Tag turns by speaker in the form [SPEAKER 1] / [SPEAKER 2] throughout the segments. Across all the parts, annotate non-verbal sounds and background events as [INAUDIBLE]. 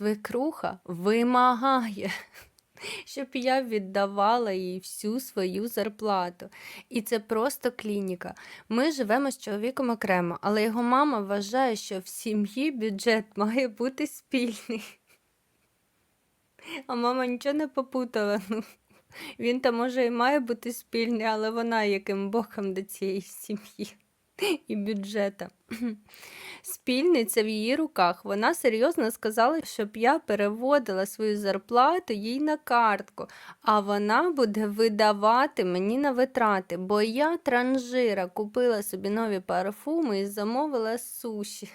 [SPEAKER 1] свекруха вимагає, щоб я віддавала їй всю свою зарплату. І це просто клініка. Ми живемо з чоловіком окремо, але його мама вважає, що в сім'ї бюджет має бути спільний. А мама нічого не попутала. Ну, він там може і має бути спільний, але вона яким боком до цієї сім'ї і бюджета. Спільниця в її руках. Вона серйозно сказала, щоб я переводила свою зарплату їй на картку, а вона буде видавати мені на витрати, бо я транжира купила собі нові парфуми і замовила суші.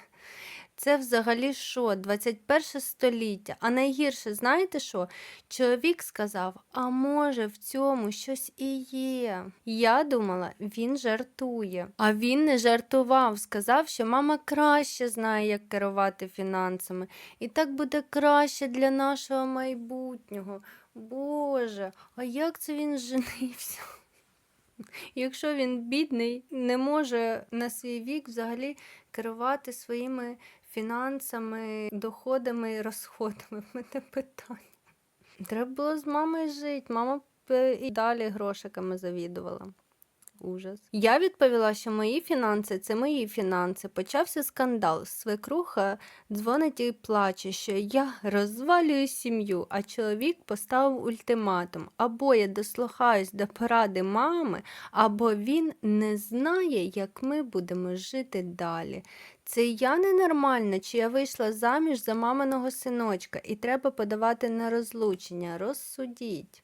[SPEAKER 1] Це взагалі що, 21 століття. А найгірше, знаєте що? Чоловік сказав, а може в цьому щось і є. Я думала, він жартує. А він не жартував, сказав, що мама краще знає, як керувати фінансами. І так буде краще для нашого майбутнього. Боже, а як це він [LAUGHS] женився? Якщо він бідний, не може на свій вік взагалі керувати своїми фінансами, доходами і розходами. В мене питання. Треба було з мамою жити. Мама б е, і далі грошиками завідувала. Ужас. Я відповіла, що мої фінанси це мої фінанси. Почався скандал. Свекруха дзвонить і плаче, що я розвалюю сім'ю, а чоловік поставив ультиматум. Або я дослухаюсь до поради мами, або він не знає, як ми будемо жити далі. Це я ненормальна, чи я вийшла заміж за маминого синочка, і треба подавати на розлучення. Розсудіть.